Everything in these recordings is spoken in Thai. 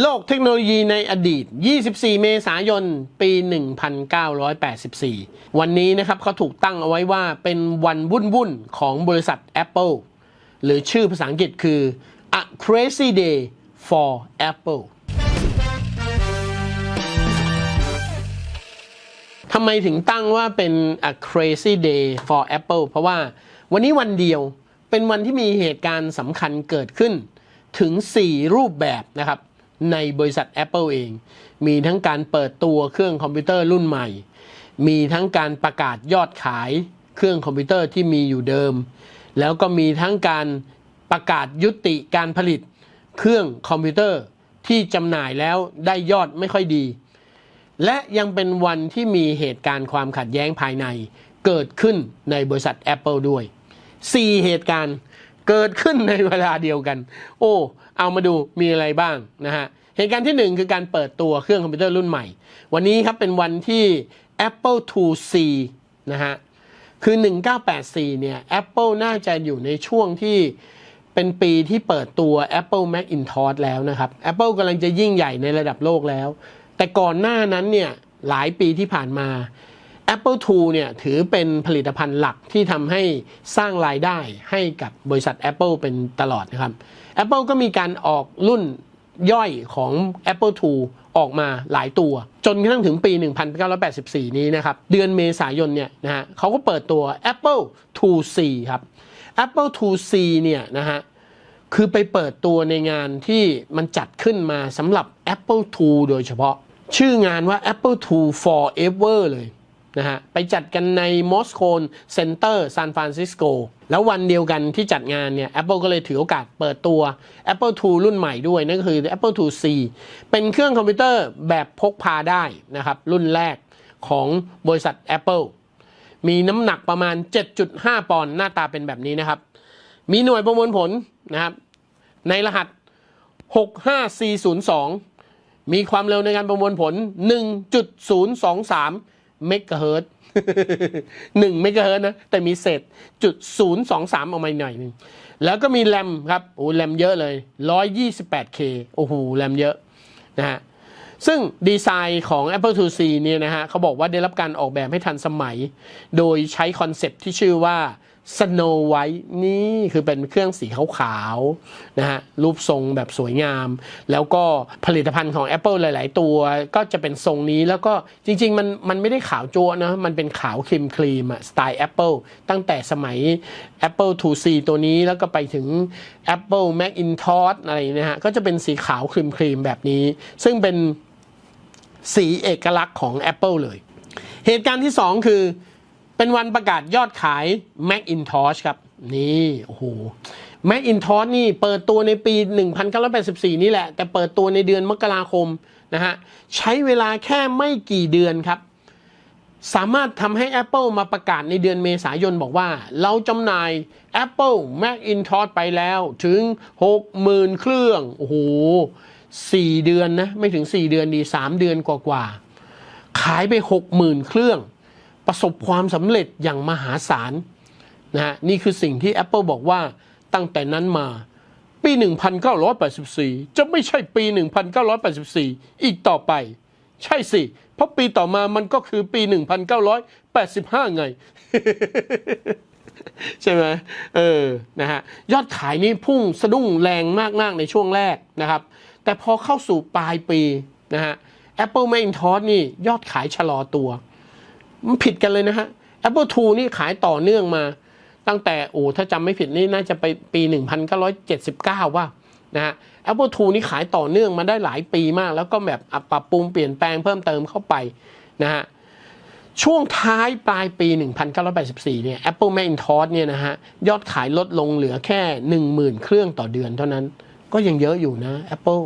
โลกเทคโนโลยีในอดีต 24 เมษายน ปี 1984 วันนี้นะครับเขาถูกตั้งเอาไว้ว่าเป็นวันวุ่นวุ่นของบริษัท Apple หรือชื่อภาษาอังกฤษคือ A Crazy Day for Apple ทำไมถึงตั้งว่าเป็น a crazy day for Apple เพราะว่าวันนี้วันเดียวเป็นวันที่มีเหตุการณ์สำคัญเกิดขึ้นถึง 4 รูปแบบนะครับ ในบริษัท Apple เอง มีทั้งการเปิดตัวเครื่องคอมพิวเตอร์รุ่นใหม่ มีทั้งการประกาศยอดขายเครื่องคอมพิวเตอร์ที่มีอยู่เดิม แล้วก็มีทั้งการประกาศยุติการผลิตเครื่องคอมพิวเตอร์ที่จำหน่ายแล้วได้ยอดไม่ค่อยดี และยังเป็นวันที่มีเหตุการณ์ความขัดแย้งภายใน เกิดขึ้นในบริษัท Apple ด้วย 4 เหตุการณ์เกิดขึ้นในเวลาเดียวกัน โอ้ เอามาดูมีอะไรบ้างนะฮะเหตุการณ์ที่ 1 คือการเปิดตัวเครื่องคอมพิวเตอร์รุ่นใหม่ วันนี้ครับเป็นวันที่ Apple 2C นะฮะคือ 1984 เนี่ย Apple น่าจะอยู่ในช่วงที่เป็นปีที่เปิดตัว Apple Macintosh แล้วนะครับ Apple กำลังจะยิ่งใหญ่ในระดับโลกแล้ว แต่ก่อนหน้านั้นเนี่ยหลายปีที่ผ่านมา Apple II เนี่ยถือเป็นผลิตภัณฑ์หลักที่ทำให้สร้างรายได้ให้กับบริษัท Apple เป็นตลอดนะครับ Apple ก็มีการออกรุ่นย่อยของ Apple II ออกมาหลายตัว จนกระทั่งถึงปี 1984 นี้นะครับ เดือนเมษายนเนี่ยนะฮะเขาก็เปิดตัว Apple IIc ครับ Apple IIc เนี่ยนะฮะคือไปเปิดตัวในงานที่มันจัดขึ้นมาสำหรับ Apple II โดยเฉพาะ ชื่องานว่า Apple II Forever เลย นะฮะไปจัดกันในมอสโกนเซ็นเตอร์ซานฟรานซิสโกแล้ววันเดียวกันที่จัดงานเนี่ย Apple ก็เลยถือโอกาสเปิดตัว Apple II รุ่นใหม่ด้วย นั่นก็คือ Apple IIc เป็นเครื่องคอมพิวเตอร์แบบพกพาได้นะครับ รุ่นแรกของบริษัท Apple มีน้ำหนักประมาณ 7.5 ปอนด์หน้าตาเป็นแบบนี้นะครับ มีหน่วยประมวลผลนะครับ ในรหัส 65402 มีความเร็วในการประมวลผล 1.023 เมกะเฮิร์ตหนึ่งเมกะเฮิร์ตนะ แต่มีเศษจุดศูนย์สองสามออกมาหน่อยหนึงแล้วก็มีแรมครับโอ้แรมเยอะเลย 128K โอ้โหแรมเยอะนะฮะซึ่งดีไซน์ของ Apple IIc เนี่ยนะฮะเขาบอกว่าได้รับการออกแบบให้ทันสมัย โดยใช้คอนเซปที่ชื่อว่า Snow White นี่คือเป็นเครื่องสีขาวๆนะฮะรูปทรงแบบสวยงาม แล้วก็ผลิตภัณฑ์ของ Apple หลาย ๆ ตัวก็จะเป็นทรงนี้แล้วก็จริง ๆ มันมันไม่ได้ขาวจัวนะ มันเป็นขาวครีมครีมอะสไตล์ Apple ตั้งแต่สมัย Apple IIc ตัวนี้แล้วก็ไปถึง Apple Macintosh อะไรนะฮะก็จะเป็นสีขาวครีมครีมแบบนี้ ซึ่งเป็นสีเอกลักษณ์ของ Apple เลย เหตุการณ์ที่ 2 คือ เป็นวันประกาศยอดขาย Macintosh ครับ นี่โอ้โห Macintosh นี่เปิดตัวในปี 1984 นี่แหละ แต่เปิดตัวในเดือนมกราคมนะฮะ ใช้เวลาแค่ไม่กี่เดือนครับ สามารถทำให้ Apple มาประกาศในเดือนเมษายนบอกว่า เราจำหน่าย Apple Macintosh ไปแล้วถึง 60,000 เครื่อง โอ้โห 4 เดือนนะ ไม่ถึง 4 เดือนดี 3 เดือนกว่าๆ ขายไป 60,000 เครื่อง ประสบความสำเร็จอย่างมหาศาลนะฮะนี่คือสิ่งที่ Apple บอกว่าตั้งแต่นั้นมาปี 1984 จะไม่ใช่ปี 1984 อีกต่อไป ใช่สิ เพราะปีต่อมามันก็คือปี 1985 ไง ใช่ไหมเออนะฮะยอดขายนี่พุ่งสะดุ้งแรงมาก ๆ ในช่วงแรกนะครับ แต่พอเข้าสู่ปลายปีนะฮะ Apple Macintosh นี่ยอดขายชะลอตัว มันผิดกันเลยนะฮะ Apple II นี่ขายต่อเนื่องมา ตั้งแต่โอ้ถ้าจำไม่ผิดนี่น่าจะไปปี 1979 ว่านะฮะ Apple II นี่ขายต่อเนื่องมาได้หลายปีมาก แล้วก็แบบปรับปรุงเปลี่ยนแปลงเพิ่มเติมเข้าไปนะฮะช่วงท้ายปลายปี 1984 เนี่ย Apple Macintosh เนี่ยนะฮะ ยอดขายลดลงเหลือแค่ 10,000 เครื่องต่อเดือนเท่านั้น ก็ยังเยอะอยู่นะ Apple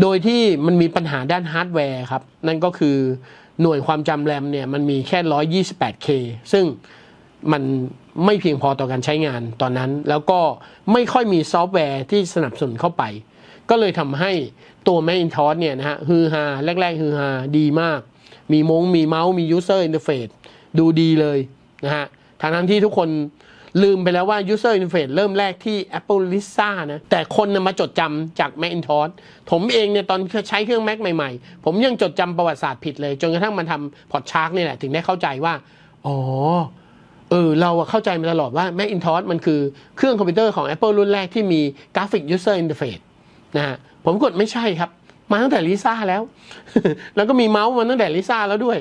โดยที่มันมีปัญหาด้านฮาร์ดแวร์ครับ นั่นก็คือ หน่วยความจำแรมเนี่ยมันมีแค่ 128K ซึ่งมันไม่เพียงพอต่อการใช้งานตอนนั้น แล้วก็ไม่ค่อยมีซอฟต์แวร์ที่สนับสนุนเข้าไป ก็เลยทำให้ตัว Macintosh เนี่ยนะฮะฮือฮาแรก ๆ ฮือฮาดีมาก มีมงมีเมาส์มี user interface ดูดีเลยนะฮะทางนั้นที่ทุกคน ลืมไปแล้วว่า user interface เริ่มแรกที่ Apple Lisa นะ แต่คนนะมาจดจำจาก Macintosh ผมเองเนี่ยตอนใช้เครื่อง Mac ใหม่ๆ ผมยังจดจำประวัติศาสตร์ผิดเลย จนกระทั่งมันทำพอดชาร์กนี่แหละ ถึงได้เข้าใจว่า อ๋อ เออ เราเข้าใจมาตลอดว่า Macintosh มันคือเครื่องคอมพิวเตอร์ของ Apple รุ่นแรกที่มีกราฟิก user interface นะฮะผมกดไม่ใช่ครับมาตั้งแต่ลิซ่าแล้ว แล้วก็มีเมาส์มาตั้งแต่ลิซ่าแล้วด้วย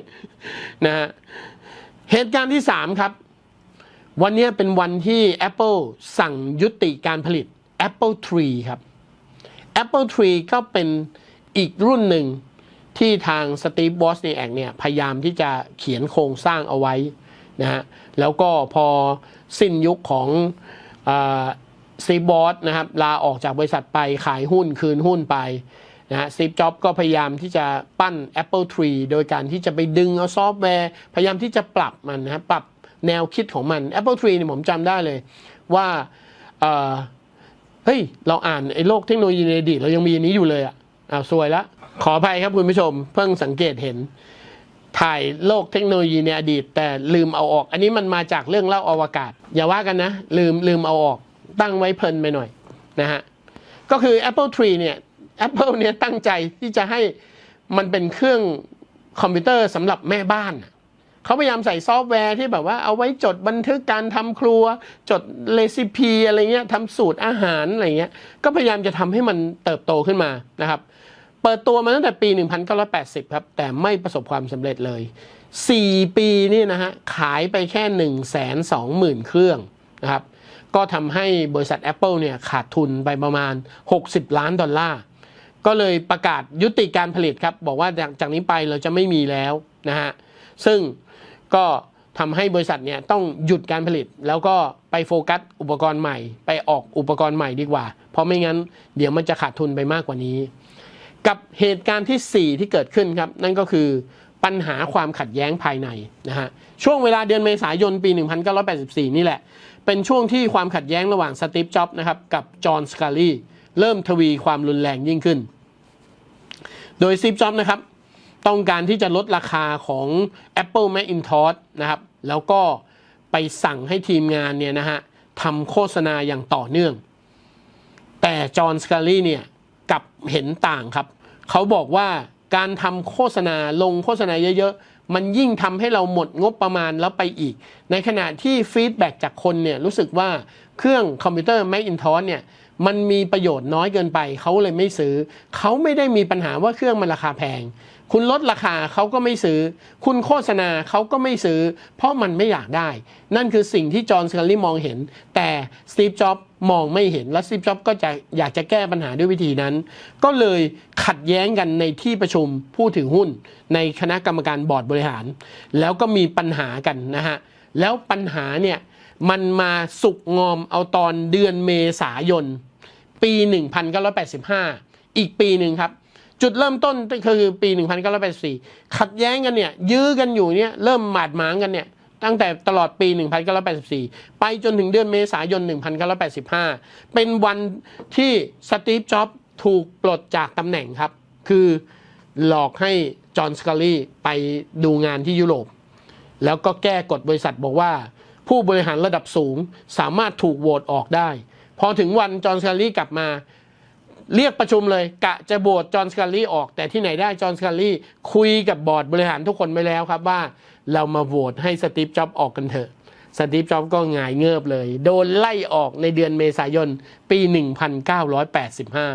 นะฮะเหตุการณ์ที่ 3 ครับ วันนี้เป็นวันที่ Apple สั่งยุติการผลิต Apple III ครับ Apple III ก็เป็นอีกรุ่นหนึ่งที่ทางสตีฟบอสเนีแอกเนี่ย พยายามที่จะเขียนโครงสร้างเอาไว้นะฮะแล้วก็พอสิ้นยุคของสตีฟบอสนะครับลาออกจากบริษัทไปขายหุ้นคืนหุ้นไปนะฮะสตีฟจ็อบก็พยายามที่จะปั้น Apple III โดยการที่จะไปดึงเอาซอฟต์แวร์ พยายามที่จะปรับมันนะปรับ แนวคิดของมัน Apple III เนี่ยผมจำได้เลยว่าเฮ้ย เราอ่านไอ้โลกเทคโนโลยีในอดีตเรายังมีอันนี้อยู่เลยอะอ้าวซวยละ ขออภัยครับคุณผู้ชม เพิ่งสังเกตเห็น ถ่ายโลกเทคโนโลยีในอดีต แต่ลืมเอาออก อันนี้มันมาจากเรื่องเล่าอวกาศ อย่าว่ากันนะ ลืมลืมเอาออก ตั้งไว้เพลินไปหน่อยนะฮะ ก็คือ Apple III เนี่ย Apple เนี่ยตั้งใจที่จะให้มันเป็นเครื่องคอมพิวเตอร์สำหรับแม่บ้าน เขาพยายามใส่ซอฟต์แวร์ที่แบบว่าเอาไว้จดบันทึกการทำครัว จดเรซิปีอะไรเงี้ยทำสูตรอาหารอะไรเงี้ยก็พยายามจะทำให้มันเติบโตขึ้นมานะครับ เปิดตัวมาตั้งแต่ปี 1980 ครับ แต่ไม่ประสบความสำเร็จเลย 4 ปีนี่นะฮะขายไปแค่ 1 2 0 0 0 0 เครื่องนะครับก็ทำให้บริษัท Apple เนี่ยขาดทุนไปประมาณ 60 ล้านดอลลาร์ก็เลยประกาศยุติการผลิตครับ บอกว่าจากจากนี้ไปเราจะไม่มีแล้วนะฮะ ซึ่ง ก็ทำให้บริษัทเนี่ยต้องหยุดการผลิต แล้วก็ไปโฟกัสอุปกรณ์ใหม่ ไปออกอุปกรณ์ใหม่ดีกว่า เพราะไม่งั้นเดี๋ยวมันจะขาดทุนไปมากกว่านี้ กับเหตุการณ์ทีสี่ 4 ที่เกิดขึ้นครับ นั่นก็คือปัญหาความขัดแย้งภายในนะฮะช่วงเวลาเดือนเมษายนปี 1984 นี่แหละ เป็นช่วงที่ความขัดแย้งระหว่างสตีฟจ็อบนะครับกับจอห์นสกาลีเริ่มทวีความรุนแรงยิ่งขึ้น โดยสตีฟจ็อบนะครับ ต้องการที่จะลดราคาของ Apple Macintosh นะครับ แล้วก็ไปสั่งให้ทีมงานเนี่ยนะฮะทำโฆษณาอย่างต่อเนื่อง แต่จอห์นสกาลีเนี่ยกับเห็นต่างครับ เขาบอกว่าการทำโฆษณาลงโฆษณาเยอะๆ มันยิ่งทำให้เราหมดงบประมาณแล้วไปอีก ในขณะที่ฟีดแบ็กจากคนเนี่ยรู้สึกว่าเครื่องคอมพิวเตอร์ Macintosh เนี่ย มันมีประโยชน์น้อยเกินไป เขาเลยไม่ซื้อ เขาไม่ได้มีปัญหาว่าเครื่องมันราคาแพง คุณลดราคาเขาก็ไม่ซื้อ คุณโฆษณาเขาก็ไม่ซื้อ เพราะมันไม่อยากได้ นั่นคือสิ่งที่จอห์นสกาลีมองเห็น แต่สตีฟจ็อบมองไม่เห็น และสตีฟจ็อบก็จะอยากจะแก้ปัญหาด้วยวิธีนั้น ก็เลยขัดแย้งกันในที่ประชุมผู้ถือหุ้น ในคณะกรรมการบอร์ดบริหาร แล้วก็มีปัญหากันนะฮะ แล้วปัญหาเนี่ยมันมาสุกงอมเอาตอนเดือนเมษายน ปี 1985 อีกปีหนึ่งครับ จุดเริ่มต้นก็คือปี 1984 ขัดแย้งกันเนี่ย ยื้อกันอยู่เนี่ย เริ่มหมาดหมางกันเนี่ยตั้งแต่ตลอดปี 1984 ไปจนถึงเดือนเมษายน 1985 เป็นวันที่สตีฟ จ็อบส์ถูกปลดจากตำแหน่งครับ คือหลอกให้จอห์นสกาลีไปดูงานที่ยุโรป แล้วก็แก้กฎบริษัทบอกว่า ผู้บริหารระดับสูงสามารถถูกโหวตออกได้ พอถึงวันจอห์นสกาลีกลับมา เรียกประชุมเลย กะจะโหวตจอห์นสกาลีออก แต่ที่ไหนได้จอห์นสกาลีคุยกับบอร์ดบริหารทุกคนไปแล้วครับว่า เรามาโหวตให้สตีฟจ็อบออกกันเถอะสตีฟจ็อบก็หงายเงือบเลย โดนไล่ออกในเดือนเมษายน ปี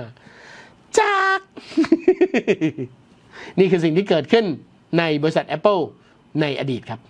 1985 จาก นี่คือสิ่งที่เกิดขึ้นในบริษัท Apple ในอดีตครับ